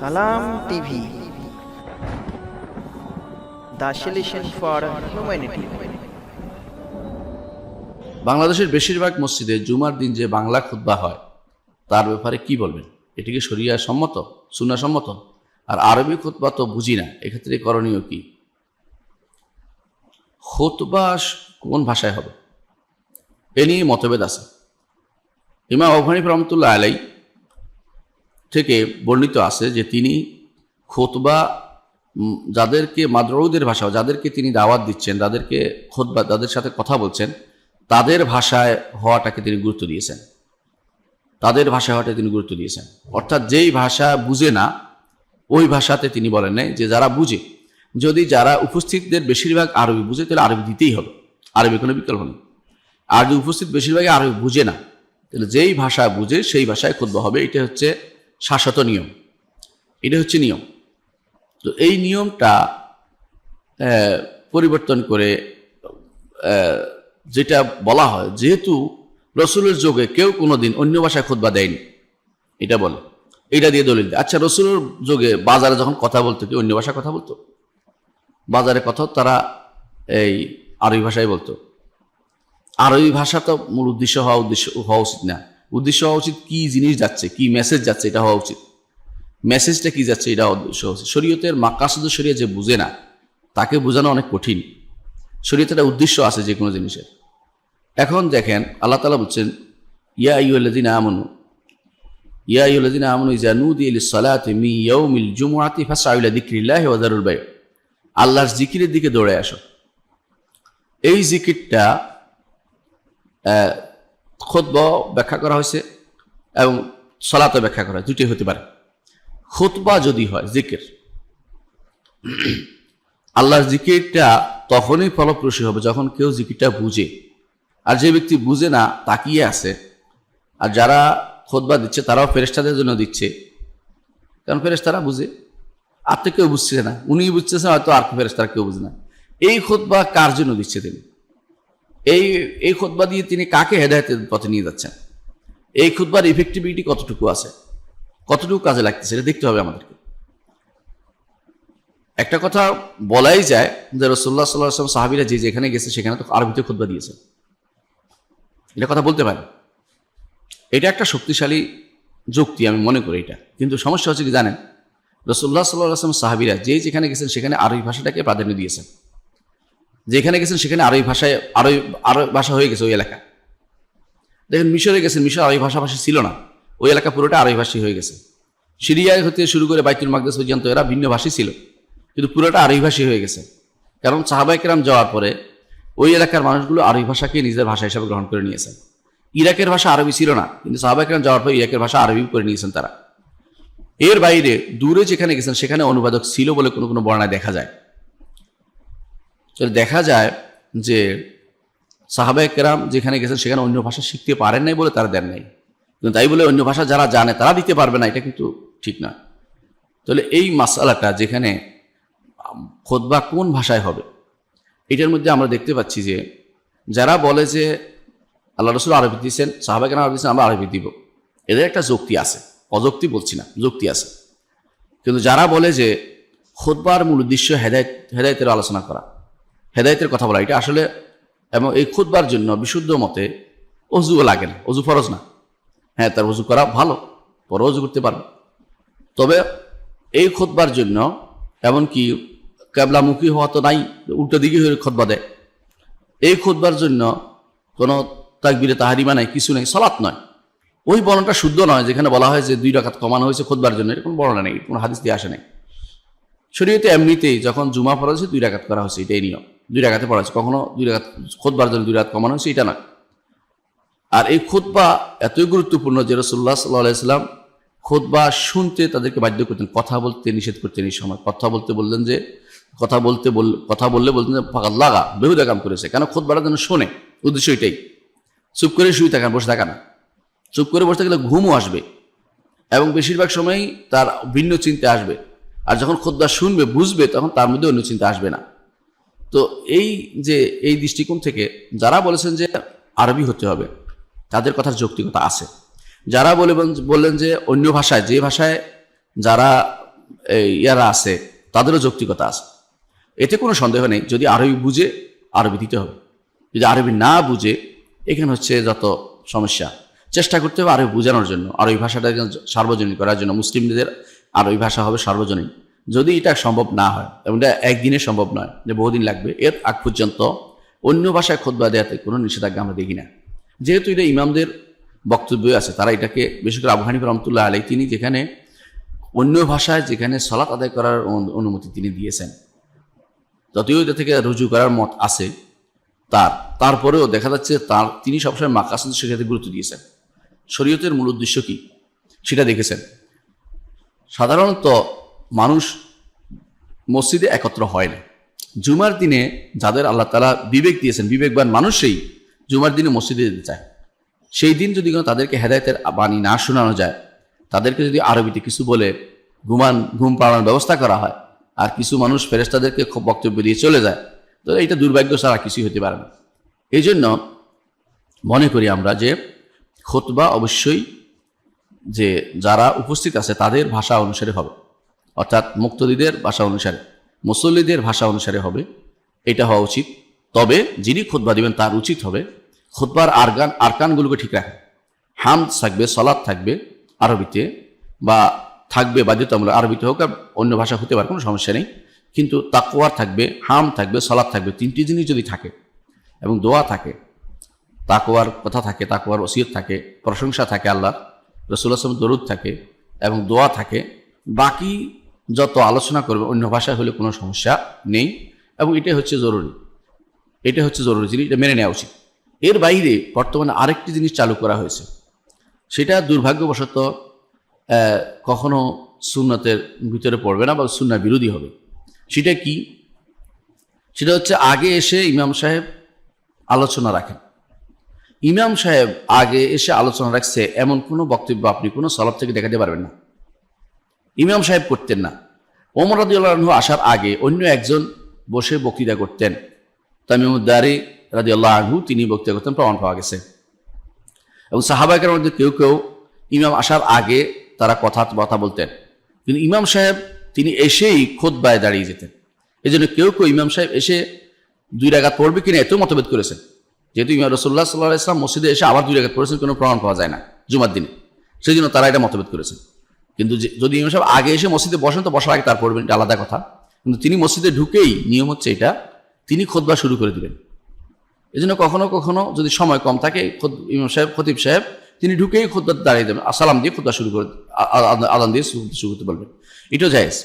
সালাম টিভি। বাংলাদেশের বেশিরভাগ মসজিদে জুমার দিন যে বাংলা খুতবা হয়, তার ব্যাপারে কি বলবেন? এটি কি শরিয়া সম্মত? সুন্না সম্মত? আর আরবি খুতবা তো বুঝি না, এক্ষেত্রে করণীয় কি? খুতবা কোন ভাষায় হবে? এ নিয়ে মতভেদ আছে। ইমাম আবহানিফ রহমতুল্লাহ আলাই থেকে বর্ণিত আছে যে তিনি খুতবা যাদেরকে মাদ্রৌদের ভাষা, যাদেরকে তিনি দাওয়াত দিচ্ছেন, যাদেরকে খোদবা যাদের সাথে কথা বলছেন, তাদের ভাষায় হওয়াটাকে তিনি গুরুত্ব দিয়েছেন। তাদের ভাষায় হওয়াটা তিনি গুরুত্ব দিয়েছেন। অর্থাৎ যেই ভাষা বুঝে না, ওই ভাষাতে তিনি বলেন নাই যে যারা বুঝে, যদি যারা উপস্থিতদের বেশিরভাগ আরবি বুঝে, তাহলে আরবি দিতেই হবে। আরবি কোনো বিকল্প নেই। আর যদি উপস্থিত বেশিরভাগই আরবি বুঝে না, তাহলে যেই ভাষা বুঝে, সেই ভাষায় খুদ্া হবে। এটা হচ্ছে শাশ্বত নিয়ম। এটা হচ্ছে নিয়ম। তো এই নিয়মটা পরিবর্তন করে যেটা বলা হয়, যেহেতু রসুলের যোগে কেউ কোনোদিন অন্য ভাষায় খুতবা দেয়নি, এটা বলে। এটা দিয়ে দলিল আচ্ছা রসুলের যোগে বাজারে যখন কথা বলতো, কি অন্য ভাষায় কথা বলতো? বাজারে কথা তারা এই আরবি ভাষায় বলতো। আরবি ভাষা তো মূল উদ্দেশ্য হওয়া উদ্দেশ্য, হওয়া উচিত না। উদ্দেশ্য হওয়া উচিত কি জিনিস যাচ্ছে, কি মেসেজ যাচ্ছে, এটা হওয়া উচিত। মেসেজটা কি যাচ্ছে, এটা উদ্দেশ্য উচিত। শরীয়তের মাকাসুদ শরিয়া যে বুঝে না, তাকে বোঝানো অনেক কঠিন। শরীয়তের একটা উদ্দেশ্য আছে যে কোনো জিনিসের। এখন দেখেন, আল্লাহ তালা বলছেন, ইয়া ইউল্লাদিন আমনু, ইয়া ইউল্লাদিন আমনু ইজা নুদি ইলি সালাতে মি ইয়াউমিল জুমুআতি ফাসআইলা যিকরিল্লাহি ওয়া যারুল বাই। আল্লাহর জিকিরের দিকে দৌড়ে আসো। এই জিকিরটা খুতব ব্যাখ্যা করা হয়েছে এবং সলাতে ব্যাখ্যা করা হয়, দুটি হতে পারে। খুতবা যদি হয়, জিকির। আল্লাহর জিকিরটা তখনই ফলপ্রসূ হবে যখন কেউ জিকিরটা বুঝে। আর যে ব্যক্তি বুঝে না, তাকিয়ে আছে। আর যারা খোদবা দিচ্ছে, তারাও ফেরেস্তাদের জন্য দিচ্ছে। কারণ ফেরেস্তারা বুঝে। আর তো কেউ বুঝছে না। উনি বুঝতেছে, হয়তো আর ফেরেস্তারা কেউ বুঝে না। এই খোদবা কার জন্য দিচ্ছে তিনি? এই এই খোদবা দিয়ে তিনি কাকে হেদায়তের পথে নিয়ে যাচ্ছেন? এই খুতবার ইফেক্টিভিটি কতটুকু আছে? কতটুকু কাজে লাগতেছে? এটা দেখতে হবে আমাদেরকে। একটা কথা বলাই যায় যে রসুল্লাহ সাল্লাহ সাহাবিরা যে যেখানে গেছে সেখানে তো আরবিতে খুতবা দিয়েছে এটা কথা বলতে পারে এটা একটা শক্তিশালী যুক্তি, আমি মনে করি এটা। কিন্তু সমস্যা হচ্ছে কি জানেন? রসুল্লাহ সাল্লাহ আসলাম সাহাবিরা যে যেখানে গেছেন সেখানে আরবি ভাষাটাকে প্রাধান্য দিয়েছেন। যেখানে গেছেন, সেখানে আরবি ভাষায়, আরবি আরবি ভাষা হয়ে গেছে ওই এলাকা। দেখেন, মিশরে গেছেন, মিশর আরবি ভাষাভাষী ছিল না। ওই এলাকা পুরোটা আরবি ভাষী হয়ে গেছে। সিরিয়ায় হতে শুরু করে বাইতুল মাকদাস পর্যন্ত এরা ভিন্ন ভাষী ছিল। কিন্তু পুরোটা আরবি ভাষী হয়ে গেছে। কারণ সাহাবাইকেরাম যাওয়ার পরে ওই এলাকার মানুষগুলো আরবি ভাষাকে নিজের ভাষা হিসাবে গ্রহণ করে নিয়েছেন। ইরাকের ভাষা আরবি ছিল না, কিন্তু সাহাবাইকেরাম যাওয়ার পরে ইরাকের ভাষা আরবি করে নিয়েছেন তারা। এর বাইরে দূরে যেখানে গেছেন, সেখানে অনুবাদক ছিল বলে কোনো কোনো বর্ণায় দেখা যায়। দেখা যায় যে সাহাবাই কেরাম যেখানে গেছেন সেখানে অন্য ভাষা শিখতে পারেন নাই বলে তারা দেন নাই। কিন্তু তাই বলে অন্য ভাষা যারা জানে তারা দিতে পারবে না, এটা কিন্তু ঠিক না। তাহলে এই মাসালাটা যেখানে খোদবা কোন ভাষায় হবে? এটার মধ্যে আমরা দেখতে পাচ্ছি যে যারা বলে যে আল্লাহ রসুল আরবি দিয়েছেন সাহাবাই কেরাম আরবি দিয়েছেন, আমরা আরবি দিব। এদের একটা যুক্তি আছে, অযুক্তি বলছি না, যুক্তি আছে। কিন্তু যারা বলে যে খোদবার মূল উদ্দেশ্য হেদায়ত, হেদায়তের আলোচনা করা হেদায়তের কথা বলা, এটা আসলে এবং এই খুদবার জন্য বিশুদ্ধ মতে অজুও লাগে না, অজু ফরজ না। হ্যাঁ তার অজু করা ভালো, পরে অজু করতে পারবে। তবে এই খুদবার জন্য, এমনকি ক্যাবলামুখী হওয়া তো নাই, উল্টো দিকে হয়ে খোদবা দেয়। এই খুদবার জন্য কোনো তাকবিরে তাহারিমা নাই, কিছু নেই সলাৎ নয়। ওই বর্ণটা শুদ্ধ নয়, যেখানে বলা হয় যে দুই রাকাত কমানো হয়েছে খোদবার জন্য, এরকম বর্ণনা নেই, কোনো হাদিস দিয়ে আসে নাই। শরীয়তে এমনিতেই যখন জুমা পড়া হয়েছে দুই রাকাত করা হয়েছে, এটাই নিয়ম। দুই রাকাতে পড়া হয়েছে কখনো দুই রাকাত খোদবার জন্য দুই রাত কমানো হয়েছে, এটা নয় আর এই খোদবা এতই গুরুত্বপূর্ণ যে রসুল্লাহ সাল্লাহ সাল্লাম খোদবা শুনতে তাদেরকে বাধ্য করতেন, কথা বলতে নিষেধ করতেন এই সময়। কথা বলতে বললেন যে, কথা বলতে বল, কথা বললে বলতেন যে ফাঁকা লাগা বেহুদা কাম করেছে। কেন? খোদ খোদবাটা যেন শোনে। উদ্দেশ্য এটাই। চুপ করে শুয়ে থাকা বসে থাকা না। চুপ করে বসে থাকলে ঘুমও আসবে। এবং বেশিরভাগ সময়ই তার ভিন্ন চিন্তা আসবে। আর যখন খোদ্া শুনবে, বুঝবে, তখন তার মধ্যে অন্য চিন্তা আসবে না। তো এই যে, এই দৃষ্টিকোণ থেকে যারা বলেছেন যে আরবি হতে হবে, তাদের কথার যৌক্তিকতা আছে। যারা বলে বললেন যে অন্য ভাষায়, যে ভাষায় যারা ইয়ারা আছে, তাদেরও যৌক্তিকতা আছে। এতে কোনো সন্দেহ নেই, যদি আরবি বুঝে, আরবি দিতে হবে। যদি আরবি না বুঝে, এখানে হচ্ছে যত সমস্যা। চেষ্টা করতে হবে আরবি বোঝানোর জন্য। আরবি ভাষাটা সার্বজনীন করার জন্য। মুসলিমদের আরবি ভাষা হবে সার্বজনীন। যদি এটা সম্ভব না হয়, এবং এটা একদিনে সম্ভব নয়, যে বহুদিন লাগবে, এর আগ পর্যন্ত অন্য ভাষায় খোদবা দেওয়াতে কোনো নিষেধাজ্ঞা আমরা দেখি না। যেহেতু এটা ইমামদের বক্তব্য আছে, তারা এটাকে বিশেষ করে আবু রহমতুল্লাহ আলী তিনি যেখানে অন্য ভাষায় যেখানে সলাৎ আদায় করার অনু- অনুমতি তিনি দিয়েছেন, যদিও এটা থেকে রুজু করার মত আছে তার। তারপরেও দেখা যাচ্ছে তার, তিনি সবসময় মাকাসুদ সেক্ষেত্রে গুরুত্ব দিয়েছেন। শরীয়তের মূল উদ্দেশ্য কি? সেটা দেখেছেন। সাধারণত মানুষ মসজিদে একত্র হয় না। জুমার দিনে যাদের আল্লাহ তালা বিবেক দিয়েছেন, বিবেকবান মানুষই জুমার দিনে মসজিদে যেতে চায়। সেই দিন যদি কোনো তাদেরকে হেদায়তের বাণী না শোনানো যায়, তাদেরকে যদি আরবিতে কিছু বলে ঘুমান, ঘুম পাড়ানোর ব্যবস্থা করা হয়, আর কিছু মানুষ ফেরেস্তাদেরকে খুব বক্তব্য দিয়ে চলে যায়, তো এটা দুর্ভাগ্য ছাড়া কিছুই হতে পারে না। এই জন্য মনে করি আমরা যে খোতবা অবশ্যই যে যারা উপস্থিত আছে তাদের ভাষা অনুসারে হবে। অর্থাৎ মুক্তদিদের ভাষা অনুসারে, মুসল্লিদের ভাষা অনুসারে হবে, এটা হওয়া উচিত। তবে যিনি খুতবা দিবেন তার উচিত হবে খুতবার আরগান আরকানগুলোকে ঠিক রাখা। হাম থাকবে সলাদ থাকবে আরবিতে বা থাকবে বাধ্যতামূলক আরবিতে হোক আর অন্য ভাষা হতে পারে, কোনো সমস্যা নেই। কিন্তু তাকুয়ার থাকবে, হাম থাকবে সলাদ থাকবে, তিনটি জিনিস যদি থাকে এবং দোয়া থাকে তাকুয়ার কথা থাকে তাকুয়ার ওসিয়ত থাকে, প্রশংসা থাকে আল্লাহ রসুল আসলাম দরুদ থাকে এবং দোয়া থাকে, বাকি যত আলোচনা করবে অন্য ভাষায় হলে কোনো সমস্যা নেই এবং এটাই হচ্ছে জরুরি। এটা হচ্ছে জরুরি জিনিস, এটা মেনে নেওয়া উচিত। এর বাইরে বর্তমানে আরেকটি জিনিস চালু করা হয়েছে। সেটা দুর্ভাগ্যবশত কখনো সুন্নতের ভিতরে পড়বে না বা সুন্না বিরোধী হবে। সেটা কি? সেটা হচ্ছে আগে এসে ইমাম সাহেব আলোচনা রাখেন। ইমাম সাহেব আগে এসে আলোচনা রাখছে এমন কোনো বক্তব্য আপনি কোনো সলব থেকে দেখাতে পারবেন না। ইমাম সাহেব করতেন না। ওমর রাদিউল্লাহ আসার আগে অন্য একজন বসে বক্তৃতা করতেন। তামিমুদ্দারি রাদিউল্লাহ আনহু, তিনি বক্তৃতা করতেন, প্রমাণ পাওয়া গেছে। এবং সাহাবাকের মধ্যে কেউ কেউ ইমাম আসার আগে তারা কথা কথা বলতেন। কিন্তু ইমাম সাহেব, তিনি এসেই খোদবায় দাঁড়িয়ে যেতেন। এই জন্য কেউ কেউ ইমাম সাহেব এসে দুই রাগাত পড়বে কিনা এত মতভেদ করেছেন। যেহেতু ইমাম রসুল্লাহ সাল্লাহ ইসলাম মসজিদে এসে আবার দুই রাগাত পড়েছেন, কোনো প্রমাণ পাওয়া যায় না, জুমার দিনে। সেই জন্য তারা এটা মতভেদ করেছেন। কিন্তু যদি ইমাম সাহেব আগে এসে মসজিদে বসেন, তো বসার আগে তার পড়বেন, এটা আলাদা কথা। কিন্তু তিনি মসজিদে ঢুকেই নিয়ম হচ্ছে এটা, তিনি খোদবা শুরু করে দিবেন। এই জন্য কখনো কখনো যদি সময় কম থাকে ইমাম সাহেব, খতিব সাহেব, তিনি ঢুকেই খুদ্া দাঁড়িয়ে দেবেন, সালাম দিয়ে খুদ্া শুরু করে আদান দিয়ে শুরু করতে বলবেন। এটাও জায়েজ।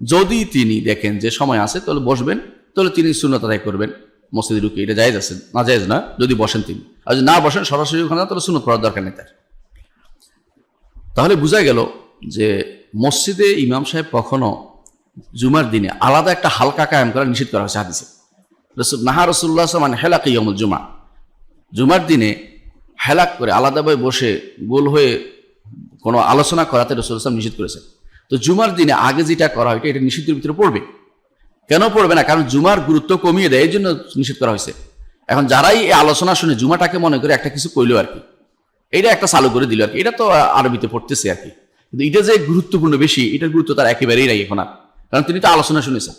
যদি তিনি দেখেন যে সময় আছে, তাহলে বসবেন, তাহলে তিনি শূন্যতা আদায় করবেন, মসজিদে ঢুকে। এটা জায়েজ আছে, না জায়েজ না, যদি বসেন তিনি। আর যদি না বসেন, সরাসরি ওখানে, তাহলে শূন্য করার দরকার নেই তার। তাহলে বোঝা গেল যে মসজিদে ইমাম সাহেব কখনো জুমার দিনে আলাদা একটা হালকা কায়েম করা নিষেধ করা হয়েছে হাদিসে। রসুল নাহা রসুল্লাহ মানে হেলাক ইয়মুল জুমা। জুমার দিনে হেলাক করে আলাদাভাবে বসে গোল হয়ে কোনো আলোচনা করাতে রসুল ইসলাম নিষেধ করেছেন। তো জুমার দিনে আগে যেটা করা হয় এটা নিষিদ্ধের ভিতরে পড়বে। কেন পড়বে না? কারণ জুমার গুরুত্ব কমিয়ে দেয় এই জন্য নিষেধ করা হয়েছে। এখন যারাই এই আলোচনা শুনে জুমাটাকে মনে করে একটা কিছু কইলো আর কি এটা একটা চালু করে দিল আর কি। এটা তো আরবিতে পড়তেছে আর কি। কিন্তু এটা যে গুরুত্বপূর্ণ বেশি, এটার গুরুত্ব তার একেবারেই নাই এখন আর। কারণ তিনি তো আলোচনা শুনেছেন।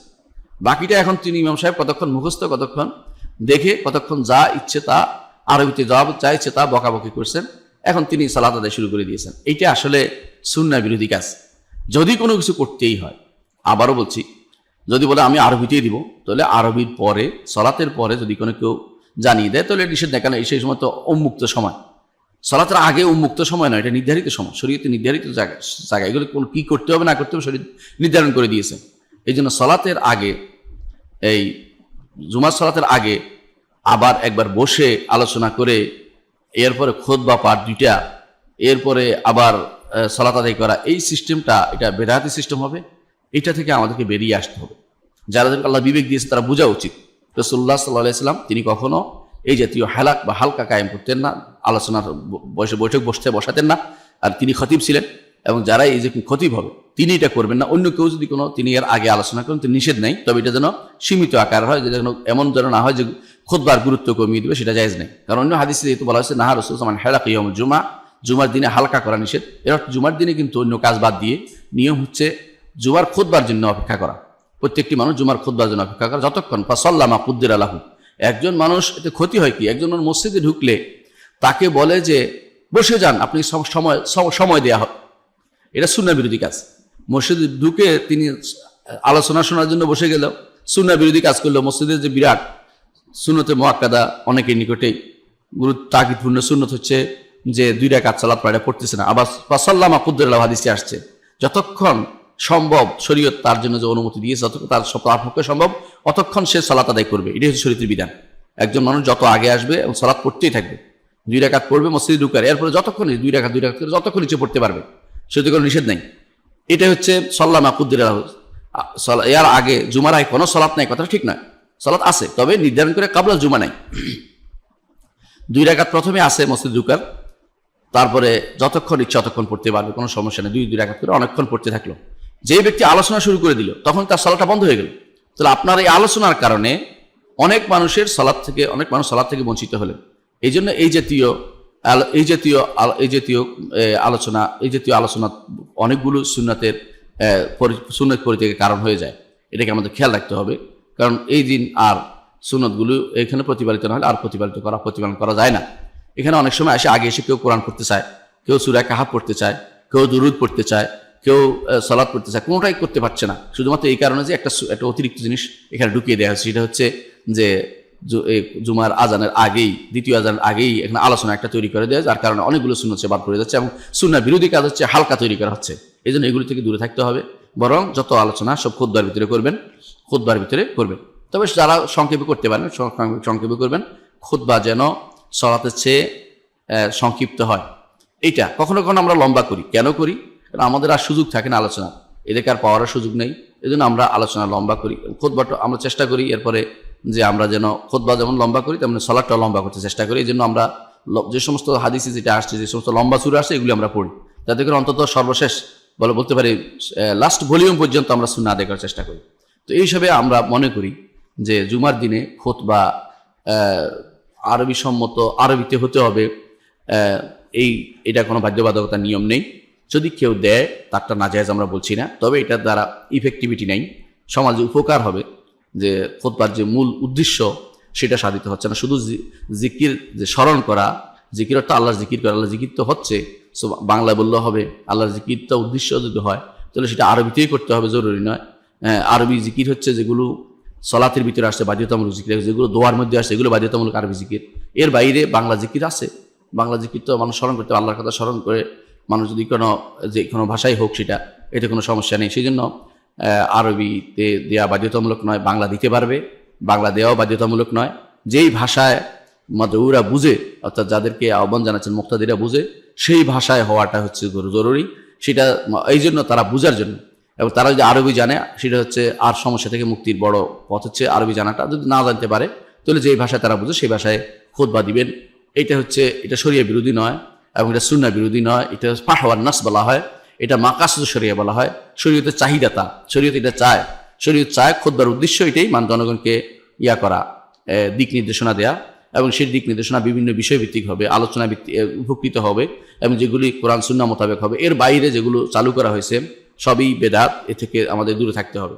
বাকিটা এখন তিনি ইমাম সাহেব কতক্ষণ মুখস্থ, কতক্ষণ দেখে, কতক্ষণ যা ইচ্ছে তা আরবিতে জবাব, যা ইচ্ছে তা বকাবকি করছেন। এখন তিনি সালাত আদায় শুরু করে দিয়েছেন। এইটা আসলে সুন্না বিরোধী কাজ। যদি কোনো কিছু করতেই হয়, আবারও বলছি, যদি বলে আমি আরবিতেই দিব, তাহলে আরবির পরে, সলাতের পরে যদি কোনো কেউ জানিয়ে দেয়, তাহলে নিষেধ না কেন? সেই সময় তো উন্মুক্ত সময়। সলাতের আগে উন্মুক্ত সময় নয় এটা নির্ধারিত সময়। শরীয়তে নির্ধারিত জায়গা জায়গা, এগুলো কোন কী করতে হবে, না করতে হবে শরীর নির্ধারণ করে দিয়েছে। এই জন্য সলাতের আগে, এই জুমার সলাতের আগে আবার একবার বসে আলোচনা করে, এরপরে খোদ বা পাঠ দুইটা, এরপরে আবার সলাত আদায় করা, এই সিস্টেমটা, এটা বেদাহাতি সিস্টেম হবে, এটা থেকে আমাদেরকে বেরিয়ে আসতে হবে। যারা আল্লাহ বিবেক দিয়েছে, তারা বোঝা উচিত। রসুল্লাহ সাল্লাহ সাল্লাম তিনি কখনো এই জাতীয় হেলাক বা হালকা কায়েম করতেন না, আলোচনার ব- বসে, বৈঠক বসতে বসাতেন না, আর তিনি খতিব ছিলেন এবং যারা এই যে খতিব হবে, তিনি এটা করবেন না। অন্য কেউ যদি কোনো, তিনি এর আগে আলোচনা করেন, তিনি নিষেধ নেই, তবে এটা যেন সীমিত আকার হয় যেন এমন যেন না হয় যে খোদবার গুরুত্ব কমিয়ে দেবে, সেটা জায়েজ নেই। কারণ অন্য হাদিসে যেহেতু বলা হয়েছে, নাহা রসুল সামান হেলাক ইয়ম জুমা জুমার দিনে হালকা করা নিষেধ। এর জুমার দিনে কিন্তু অন্য কাজ বাদ দিয়ে নিয়ম হচ্ছে জুমার খোদবার জন্য অপেক্ষা করা। প্রত্যেকটি মানুষ জুমার খোদবার জন্য অপেক্ষা করা, যতক্ষণ ফাসল্লামা কুদ্দির আলাহু একজন মানুষ, এতে ক্ষতি হয় কি? একজন মসজিদে ঢুকলে তাকে বলে যে, বসে যান, আপনি সম- সময় সম- সময় দেওয়া হবে এটা সুন্না বিরোধী কাজ। মসজিদে ঢুকে তিনি আলোচনা শোনার জন্য বসে গেল। সুন্না বিরোধী কাজ করল। মসজিদের যে বিরাট সুন্নতে মোয়াক্কাদা অনেকের নিকটেই গুরুত্ব তাকিদপূর্ণ সুন্নত হচ্ছে যে দুই রেখাত সালাত পাড়া পড়তেছে না। আবার ফাসাল্লামা কুদ্দুল্লাহ হাদিসে আসছে, যতক্ষণ সম্ভব শরীয়ত তার জন্য যে অনুমতি দিয়েছে যতক্ষণ তার সব- পক্ষে সম্ভব অতক্ষণ সে সালাত আদায় করবে। এটাই হচ্ছে শরীরের বিধান। একজন মানুষ যত আগে আসবে এবং সালাত পড়তেই থাকবে। দুই রেখাত পড়বে, মসজিদে ঢুকার, এরপরে যতক্ষণ দুই রেখাত দুই রেখাত করে যতক্ষণ নিচে পড়তে পারবে, সেটা কোনো নিষেধ নেই। এটা হচ্ছে সাল্লামা কুদ্দুর এর আগে জুমার আগে কোনো সলাৎ নাই, কথাটা ঠিক নয় সলাৎ আছে, তবে নির্ধারণ করে কাবলা জুমা নাই। দুই রাকাত প্রথমে আসে মসজিদ ঢুকার, তারপরে যতক্ষণ ইচ্ছা ততক্ষণ পড়তে পারবে, কোনো সমস্যা নেই। দুই দুই রাকাত করে অনেকক্ষণ পড়তে থাকল। যেই ব্যক্তি আলোচনা শুরু করে দিল, তখন তার সলাটা বন্ধ হয়ে গেল। তাহলে আপনার এই আলোচনার কারণে অনেক মানুষের সলাদ থেকে, অনেক মানুষ সলাদ থেকে বঞ্চিত হলেন। এই জন্য এই জাতীয় এই জাতীয় এই জাতীয় আলোচনা, এই জাতীয় আলোচনা অনেকগুলো সুন্নাতের সুন্নত পরিত্যাগের কারণ হয়ে যায়। এটাকে আমাদের খেয়াল রাখতে হবে। কারণ এই দিন আর সুন্নতগুলো এখানে প্রতিপালিত না হলে আর প্রতিপালিত করা, প্রতিপালন করা যায় না। এখানে অনেক সময় আসে, আগে এসে কেউ কোরআন পড়তে চায়, কেউ সুরা কাহাব পড়তে চায়, কেউ দুরুদ পড়তে চায় কেউ পড়তে চায়, কোনোটাই করতে পারছে না। শুধুমাত্র এই কারণে যে একটা একটা অতিরিক্ত জিনিস এখানে ঢুকিয়ে দেওয়া হচ্ছে সেটা হচ্ছে যে জুমার আজানের আগেই, দ্বিতীয় আজানের আগেই এখানে আলোচনা একটা তৈরি করে দেওয়া যার কারণে অনেকগুলো শূন্য হচ্ছে বাদ পড়ে যাচ্ছে এবং শূন্য বিরোধী কাজ হচ্ছে হালকা তৈরি করা হচ্ছে। এই জন্য এগুলো থেকে দূরে থাকতে হবে। বরং যত আলোচনা, সব খোদ্বার ভিতরে করবেন খোদ্বার ভিতরে করবেন। তবে যারা সংক্ষেপে করতে পারেন সংক্ষেপে করবেন, খুতবা যেন সলাতের চেয়ে সংক্ষিপ্ত হয়। এইটা কখনো কখনো আমরা লম্বা করি। কেন করি? কারণ আমাদের আর সুযোগ থাকে না আলোচনা। এদেরকে আর পাওয়ার সুযোগ নেই। এই আমরা আলোচনা লম্বা করি। খোদবাটা আমরা চেষ্টা করি এরপরে যে আমরা যেন খোদবা যেমন লম্বা করি, তেমন সলাটটাও লম্বা করতে চেষ্টা করি। এই জন্য আমরা যে সমস্ত হাদিসে যেটা আসছে, যে সমস্ত লম্বা সুরে আসছে, এগুলি আমরা পড়ি। যাতে করে অন্তত সর্বশেষ বলে বলতে পারি লাস্ট ভলিউম পর্যন্ত আমরা শুনে আদায় করার চেষ্টা করি। তো এই হিসাবে আমরা মনে করি যে জুমার দিনে খোতবা আরবি সম্মত আরবিতে হতে হবে। এই এটা কোনো বাধ্যবাধকতার নিয়ম নেই। যদি কেউ দেয়, তারটা নাজায়জ আমরা বলছি না, তবে এটার দ্বারা ইফেক্টিভিটি নেই। সমাজে উপকার হবে, যে খোদবার যে মূল উদ্দেশ্য, সেটা সাধিত হচ্ছে না। শুধু জিকির যে স্মরণ করা, জিকির অর্থ আল্লাহর জিকির করা আল্লাহ জিকির তো হচ্ছে। সো বাংলা বললে হবে, আল্লাহর জিকিরটা উদ্দেশ্য যদি হয়, তাহলে সেটা আরবিতেই করতে হবে, জরুরি নয়। আরবি জিকির হচ্ছে যেগুলো সলাতের ভিতরে আসছে, বাধ্যতামূলক জিকির যেগুলো দোয়ার মধ্যে আসছে, এগুলো বাধ্যতামূলক আরবি জিকির। এর বাইরে বাংলা জিকির আছে। বাংলা জিকির তো মানুষ স্মরণ করতে আল্লাহর কথা স্মরণ করে মানুষ যদি কোনো, যে কোনো ভাষাই হোক সেটা এতে কোনো সমস্যা নেই। সেই জন্য আরবিতে দেওয়া বাধ্যতামূলক নয়, বাংলা দিতে পারবে, বাংলা দেওয়াও বাধ্যতামূলক নয়। যেই ভাষায় মাদুরা বুঝে, অর্থাৎ যাদেরকে আহ্বান জানাচ্ছেন, মুক্তাদিরা বুঝে, সেই ভাষায় হওয়াটা হচ্ছে জরু- জরুরি। সেটা এই জন্য তারা বুঝার জন্য, এবং তারা যদি আরবি জানে, সেটা হচ্ছে আর সমস্যা থেকে মুক্তির বড় পথ হচ্ছে আরবি জানাটা। যদি না জানতে পারে, তাহলে যেই ভাষায় তারা বুঝে, সেই ভাষায় খোদবা দিবেন। এটা হচ্ছে, এটা শরিয়া বিরোধী নয়। এবং এটা সুন্না বিরোধী নয়, এটা পাঠাওয়ার নাস বলা হয়। এটা মাকাসুদ শরিয়া বলা হয়। শরীয়তের চাহিদা তা শরীয়ত এটা চায়। শরীয়ত চায় খোদবার উদ্দেশ্য এটাই মান জনগণকে ইয়া করা দিক নির্দেশনা দেয়া এবং সেই দিক নির্দেশনা বিভিন্ন বিষয়ভিত্তিক হবে, আলোচনা ভিত্তিক উপকৃত হবে এবং যেগুলি কোরআন সুন্না মোতাবেক হবে, এর বাইরে যেগুলো চালু করা হয়েছে, সবই বেদাত, এ থেকে আমাদের দূরে থাকতে হবে।